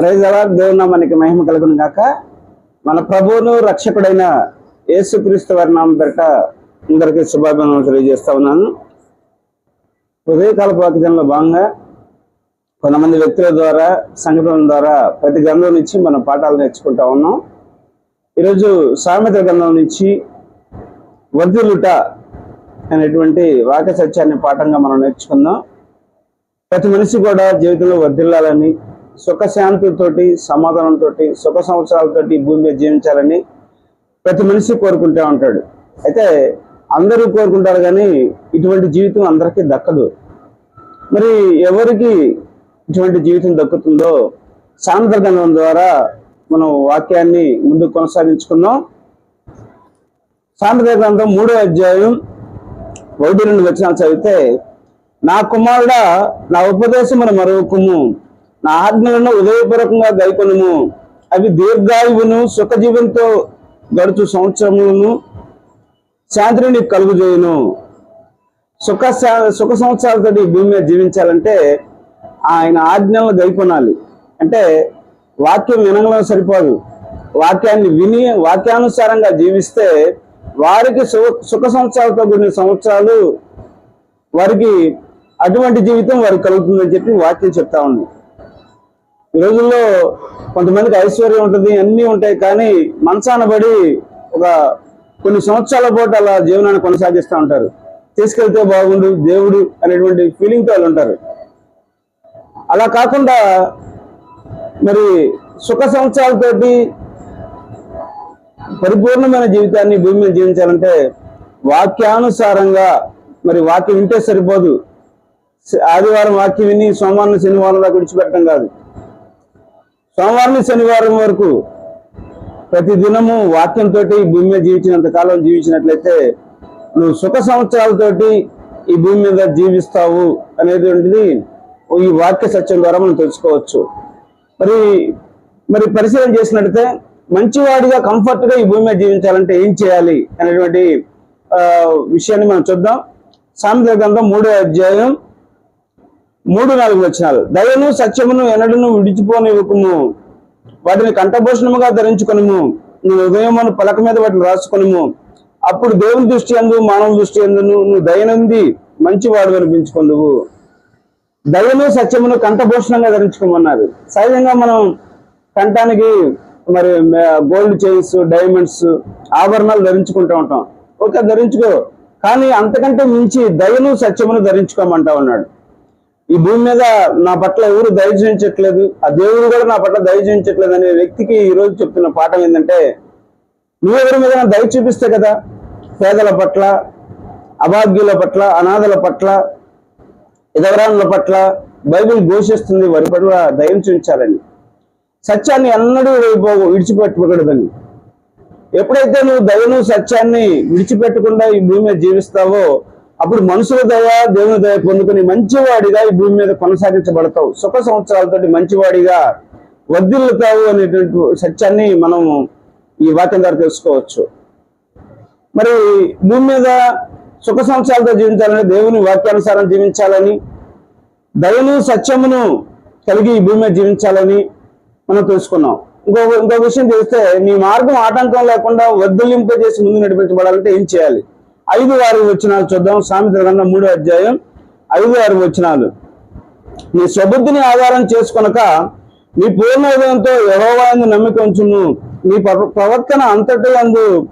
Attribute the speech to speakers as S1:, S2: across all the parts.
S1: Praise అలా దేవుని మనకి మహిమ కలుగును గాక. మన ప్రభువును రక్షకుడైన యేసుక్రీస్తు వారి నామం పేరట అందరికీ శుభాభినందనలు తెలియజేస్తా ఉన్నాను. ఉదయకాల వాక్యంలో భాగంగా కొంతమంది వ్యక్తుల ద్వారా సంఘటనల ద్వారా ప్రతి గ్రంథం నుంచి మనం పాఠాలు నేర్చుకుంటా ఉన్నాం. ఈరోజు సామెత గ్రంథం నుంచి వర్ధులుట అనేటువంటి వాక్య సత్యాన్ని పాఠంగా మనం నేర్చుకుందాం. ప్రతి మనిషి కూడా జీవితంలో వర్ధిల్లాలని సుఖశాంతులతోటి సమాధానంతో సుఖ సంవత్సరాలతోటి భూమి మీద జీవించాలని ప్రతి మనిషి కోరుకుంటూ ఉంటాడు. అయితే అందరూ కోరుకుంటారు కానీ ఇటువంటి జీవితం అందరికీ దక్కదు. మరి ఎవరికి ఇటువంటి జీవితం దక్కుతుందో సాంద్రగణం ద్వారా మనం వాక్యాన్ని ముందుకు కొనసాగించుకున్నాం సాంద్ర గ్రంథం మూడో అధ్యాయం ఒకటి రెండు వచనాలు చదివితే నా కుమారుడా నా ఉపదేశమును మరొకము నా ఆజ్ఞలను ఉదయపూర్వకంగా గైకొనము. అవి దీర్ఘాయువును సుఖజీవంతో గడుచు సంవత్సరములను శాంతిని నీకు కలుగుజేయను. సుఖ శా- సుఖ సంవత్సరాలతో ఈ భూమి మీద జీవించాలంటే ఆయన ఆజ్ఞలను గైకొనాలి. అంటే వాక్యం వినగలం సరిపోదు. వాక్యాన్ని విని వాక్యానుసారంగా జీవిస్తే వారికి సుఖ సంవత్సరాలతో కూడిన సంవత్సరాలు వారికి అటువంటి జీవితం వారికి కలుగుతుందని చెప్పి వాక్యం చెప్తా ఉంది. ఈ రోజుల్లో కొంతమందికి ఐశ్వర్యం ఉంటుంది అన్నీ ఉంటాయి కానీ మంచాన పడి ఒక కొన్ని సంవత్సరాల పాటు అలా జీవనాన్ని కొనసాగిస్తూ ఉంటారు. తీసుకెళ్తే బాగుండు దేవుడు అనేటువంటి ఫీలింగ్తో వాళ్ళు ఉంటారు. అలా కాకుండా మరి సుఖ సంవత్సరాలతోటి పరిపూర్ణమైన జీవితాన్ని భూమి మీద జీవించాలంటే వాక్యానుసారంగా మరి వాక్యం వింటే సరిపోదు. ఆదివారం వాక్యం విని సోమవారం శనివారం దాకా విడిచిపెట్టడం కాదు. సోమవారం శనివారం వరకు ప్రతి దినము వాక్యంతో ఈ భూమి మీద జీవించినంత కాలం జీవించినట్లయితే నువ్వు సుఖ సంవత్సరాలతోటి ఈ భూమి మీద జీవిస్తావు అనేటువంటిది ఈ వాక్య సత్యం ద్వారా మనం తెలుసుకోవచ్చు. మరి మరి పరిశీలన చేసినట్లయితే మంచివాడిగా కంఫర్ట్గా ఈ భూమి మీద జీవించాలంటే ఏం చేయాలి అనేటువంటి విషయాన్ని మనం చూద్దాం. సామెత గ్రంథం మూడో అధ్యాయం మూడు నాలుగు వచనాలు. దయను సత్యమును ఎన్నడను విడిచిపోనివ్వకుము. వాటిని కంఠభూషణముగా ధరించుకొనుము. నువ్వు ఉదయమును పలక మీద వాటిని రాసుకొనుము. అప్పుడు దేవుని దృష్టి అందు మానవ దృష్టి అందును నువ్వు దయనుంది మంచివాడు అనిపించుకుందువు. దయను సత్యమును కంఠభూషణంగా ధరించుకోమన్నారు సహజంగా మనం కంఠానికి మరి గోల్డ్ చైన్స్ డైమండ్స్ ఆభరణాలు ధరించుకుంటూ ఉంటాం. ఓకే ధరించుకో. కానీ అంతకంటే మించి దయను సత్యమును ధరించుకోమంటా ఉన్నాడు. ఈ భూమి మీద నా పట్ల ఎవరు దయ చూపించట్లేదు ఆ దేవుడు కూడా నా పట్ల దయ చూపించట్లేదు అనే వ్యక్తికి ఈ రోజు చెప్తున్న పాఠం ఏంటంటే నువ్వెవరి మీద దయ చూపిస్తే కదా? పేదల పట్ల అభాగ్యుల పట్ల అనాథల పట్ల ఇతరాల పట్ల బైబిల్ ఘోషిస్తుంది వారి పట్ల దయం చూపించాలని. సత్యాన్ని ఎన్నడూ వైపు విడిచిపెట్టకూడదని. ఎప్పుడైతే నువ్వు దయను సత్యాన్ని విడిచిపెట్టకుండా ఈ భూమి మీద జీవిస్తావో అప్పుడు మనుషుల దయ దేవుని దయ పొందుకుని మంచివాడిగా ఈ భూమి మీద కొనసాగించబడతావు. సుఖ సంవత్సరాలతోటి మంచివాడిగా వర్ధిల్లుతావు అనేటువంటి సత్యాన్ని మనం ఈ వాక్యం ద్వారా తెలుసుకోవచ్చు. మరి భూమి మీద సుఖ సంవత్సరాలతో జీవించాలని దేవుని వాక్యానుసారం జీవించాలని దయను సత్యమును కలిగి ఈ భూమి మీద జీవించాలని మనం తెలుసుకున్నాం. ఇంకో ఇంకో విషయం తెలిస్తే నీ మార్గం ఆటంకం లేకుండా వద్దులింప చేసి ముందు నడిపించబడాలంటే ఏం చేయాలి? ఐదు ఆరు వచనాలు చూద్దాం. సామెత గ్రంథం మూడో అధ్యాయం ఐదు ఆరు వచనాలు. నీ స్వబుద్ధిని ఆధారం చేసుకొనక నీ పూర్ణ హృదయంతో యహోవాయందు నమ్మికొంచును నీ ప్ర- ప్రవర్తన అంతటి అందు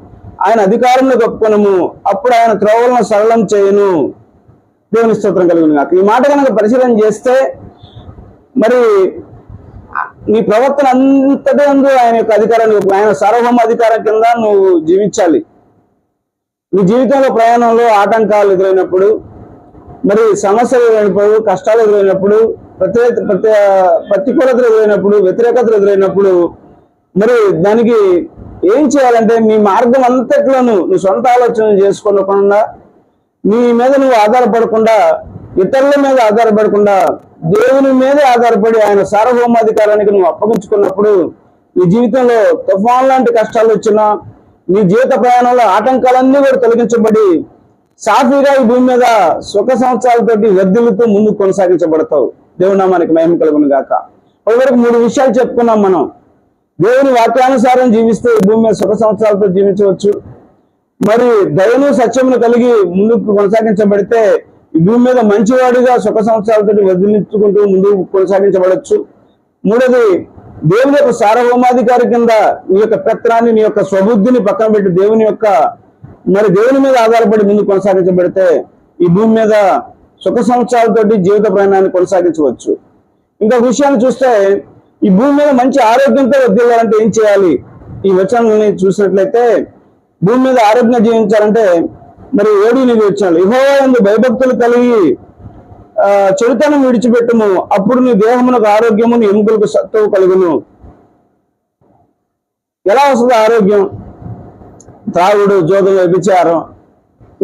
S1: ఆయన అధికారంలో కప్పుకొనము. అప్పుడు ఆయన త్రోవలను సరళం చేయను. దేవుని స్తోత్రం కలిగిన నాకు ఈ మాట కనుక పరిశీలన చేస్తే మరి నీ ప్రవర్తన అంతటి అందు ఆయన యొక్క అధికారాన్ని ఆయన సార్వభౌమ అధికారం కింద నువ్వు జీవించాలి. మీ జీవితంలో ప్రయాణంలో ఆటంకాలు ఎదురైనప్పుడు మరి సమస్యలు ఎదురైనప్పుడు కష్టాలు ఎదురైనప్పుడు ప్రతి ప్రతి ప్రతికూలతలు ఎదురైనప్పుడు వ్యతిరేకతలు ఎదురైనప్పుడు మరి దానికి ఏం చేయాలంటే మీ మార్గం అంతట్లోనూ నువ్వు సొంత ఆలోచన చేసుకోకుండా నీ మీద నువ్వు ఆధారపడకుండా ఇతరుల మీద ఆధారపడకుండా దేవుని మీదే ఆధారపడి ఆయన సార్వభౌమాధికారానికి నువ్వు అప్పగించుకున్నప్పుడు నీ జీవితంలో తుఫాన్ లాంటి కష్టాలు వచ్చినా నీ జీవిత ప్రయాణంలో ఆటంకాలన్నీ కూడా తొలగించబడి సాఫీగా ఈ భూమి మీద సుఖ సంవత్సరాలతోటి వర్ధిల్లుతూ ముందు కొనసాగించబడతావు. దేవునామానికి మహిమ కలుగును గాక ఇప్పటివరకు మూడు విషయాలు చెప్పుకున్నాం మనం. దేవుని వాక్యానుసారం జీవిస్తే ఈ భూమి మీద సుఖ సంవత్సరాలతో జీవించవచ్చు. మరి దయను సత్యమును కలిగి ముందుకు కొనసాగించబడితే ఈ భూమి మీద మంచివాడిగా సుఖ సంవత్సరాలతో వదిలించుకుంటూ ముందుకు కొనసాగించబడచ్చు. మూడోది దేవుని యొక్క సార్వభౌమాధికారి కింద నీ యొక్క పెత్తనాన్ని నీ యొక్క స్వబుద్ధిని పక్కన పెట్టి దేవుని యొక్క మరి దేవుని మీద ఆధారపడి ముందు కొనసాగించబడితే ఈ భూమి మీద సుఖ సంవత్సరాలతోటి జీవిత ప్రయాణాన్ని కొనసాగించవచ్చు. ఇంకొక విషయాన్ని చూస్తే ఈ భూమి మీద మంచి ఆరోగ్యంతో వర్దిల్లాలంటే ఏం చేయాలి? ఈ వచనాలని చూసినట్లయితే భూమి మీద ఆరోగ్యంగా జీవించాలంటే మరి ఏడు నిధి వచ్చాడు ఇహో ఎందు భయభక్తులు కలిగి చెడుతనం విడిచిపెట్టుము. అప్పుడు నీ దేహమునకు ఆరోగ్యము నీ ఎముకలకు సత్తువు కలుగును. ఎలా వస్తుంది ఆరోగ్యం? త్రాగుడు జోగం వ్యభిచారం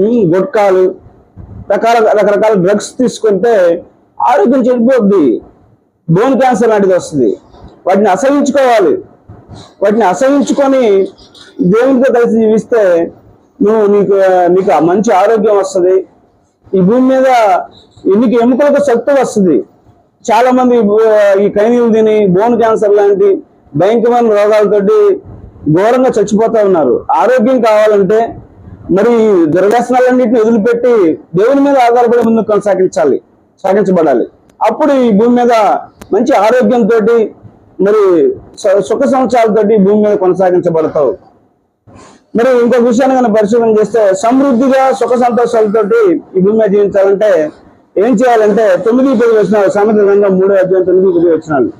S1: ఉమ్, గుట్కాలు రకాల రకరకాల డ్రగ్స్ తీసుకుంటే ఆరోగ్యం చెడిపోద్ది. బోన్ క్యాన్సర్ లాంటిది వస్తుంది. వాటిని అసహించుకోవాలి. వాటిని అసహించుకొని దేవునితో కలిసి జీవిస్తే నువ్వు నీకు నీకు మంచి ఆరోగ్యం వస్తుంది. ఈ భూమి మీద నీకు ఎముకలకు శక్తి వస్తుంది. చాలా మంది ఈ కైనీలు తిని బోన్ క్యాన్సర్ లాంటి భయంకరమైన రోగాలతోటి ఘోరంగా చచ్చిపోతా ఉన్నారు. ఆరోగ్యం కావాలంటే మరి ఈ దుర్వ్యసనాలన్నింటిని వదిలిపెట్టి దేవుని మీద ఆధారపడి ముందుకు కొనసాగించాలి సాగించబడాలి. అప్పుడు ఈ భూమి మీద మంచి ఆరోగ్యంతో మరి సుఖ సంవత్సరాలతోటి భూమి మీద కొనసాగించబడతావు. మరి ఇంకో విషయాన్ని కనుక పరిశీలన చేస్తే సమృద్ధిగా సుఖ సంతోషాలతోటి ఈ భూమి మీద జీవించాలంటే ఏం చేయాలంటే తొమ్మిది పది వచ్చిన సామెత గ్రంథం మూడో అధ్యాయం తొమ్మిది పది వచ్చినాలు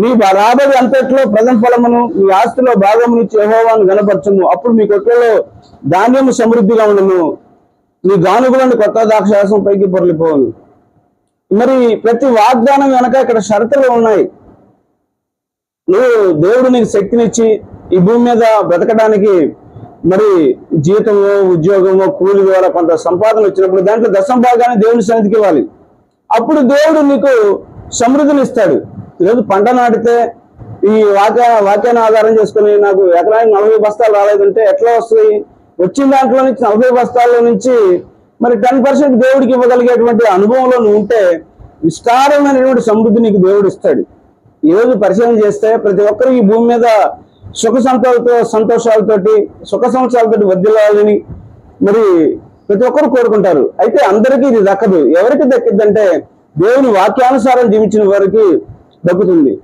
S1: మీ రాబడి అంతట్లో ప్రథమ ఫలమును మీ ఆస్తిలో భాగమును చేహోవాన్ని గనపరచము అప్పుడు మీ కొట్లలో ధాన్యము సమృద్ధిగా ఉండను. నీ గానుగులను కొత్త దాక్షాసం పైకి పొరలిపోవు మరి ప్రతి వాగ్దానం వెనక ఇక్కడ షరతులు ఉన్నాయి. నువ్వు దేవుడు నీకు శక్తినిచ్చి ఈ భూమి మీద బ్రతకడానికి మరి జీతమో ఉద్యోగమో కూలి ద్వారా కొంత సంపాదన వచ్చినప్పుడు దాంట్లో దశం భాగాన్ని దేవుని సన్నిధికి ఇవ్వాలి. అప్పుడు దేవుడు నీకు సమృద్ధిని ఇస్తాడు ఈరోజు పంట నాటితే ఈ వాక్య వాక్యాన్ని ఆధారం చేసుకుని నాకు ఎకరానికి నలభై బస్తాలు రాలేదంటే ఎట్లా వస్తాయి? వచ్చిన దాంట్లో నుంచి నలభై బస్తాల్లో నుంచి మరి టెన్ పర్సెంట్ దేవుడికి ఇవ్వగలిగేటువంటి అనుభవంలో నువ్వు ఉంటే విస్తారమైనటువంటి సమృద్ధి నీకు దేవుడు ఇస్తాడు. ఈ రోజు పరిశీలన చేస్తే ప్రతి ఒక్కరు ఈ భూమి మీద సుఖ సంతోషాలతో సంతోషాలతోటి సుఖ సంవత్సరాలతోటి వర్దిల్లాలని మరి ప్రతి ఒక్కరు కోరుకుంటారు. అయితే అందరికీ ఇది దక్కదు. ఎవరికి దక్కిద్దంటే దేవుని వాక్యానుసారం జీవించిన వారికి దక్కుతుంది.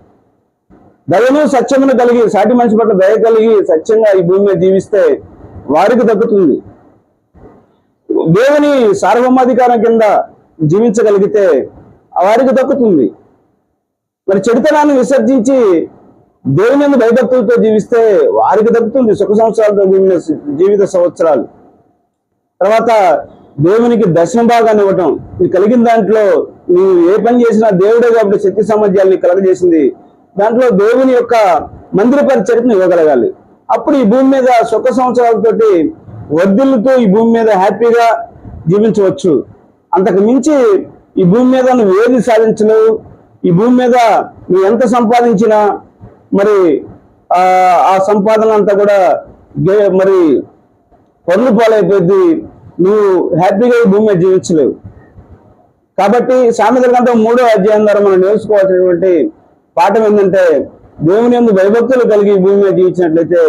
S1: దయను సత్యమును కలిగి సాటి మనిషి పట్ల దయ కలిగి సత్యంగా ఈ భూమి మీద జీవిస్తే వారికి దక్కుతుంది. దేవుని సార్వభౌమాధికారం కింద జీవించగలిగితే వారికి దక్కుతుంది. మరి చెడుతనాన్ని విసర్జించి దేవుని భయభక్తులతో జీవిస్తే వారికి దక్కుతుంది. సుఖ సంవత్సరాలతో జీవిన జీవిత సంవత్సరాలు. తర్వాత దేవునికి దర్శన భాగాన్ని ఇవ్వటం. ఇది కలిగిన దాంట్లో నీవు ఏ పని చేసినా దేవుడే కాబట్టి శక్తి సామర్థ్యాన్ని కలగజేసింది. దాంట్లో దేవుని యొక్క మందిర పరిచర్యను ఇవ్వగలగాలి. అప్పుడు ఈ భూమి మీద సుఖ సంవత్సరాలతోటి వర్ధిల్లుతూ ఈ భూమి మీద హ్యాపీగా జీవించవచ్చు. అంతకు మించి ఈ భూమి మీద నువ్వు ఏది సాధించలేవు. ఈ భూమి మీద నువ్వు ఎంత సంపాదించినా మరి ఆ ఆ సంపాదన అంతా కూడా మరి పనులు పాలైపోయింది. నువ్వు హ్యాపీగా ఈ భూమి మీద జీవించలేవు. కాబట్టి సామెతల గ్రంథం మూడో అధ్యాయం ద్వారా మనం నేర్చుకోవాల్సినటువంటి పాఠం ఏంటంటే దేవుని ఎందు భయభక్తులు కలిగి ఈ భూమి మీద జీవించినట్లయితే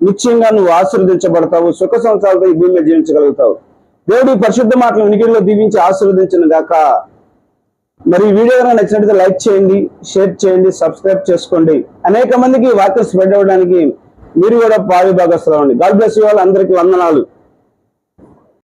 S1: నిశ్చయంగా నువ్వు ఆశీర్వదించబడతావు సుఖ సంవత్సరాలతో ఈ భూమి మీద జీవించగలుగుతావు. దేవుడి పరిశుద్ధ మాటలు వినికిడిలో దీవించి ఆశీర్వదించిన గాక మరి వీడియో కనుక నచ్చినట్లయితే లైక్ చేయండి షేర్ చేయండి సబ్స్క్రైబ్ చేసుకోండి. అనేక మందికి వార్త స్ప్రెడ్ అవ్వడానికి మీరు కూడా పావి భాగస్థలం అవ్వండి గాడ్ బ్లెస్ యూ వాళ్ళు అందరికీ వందనాలు.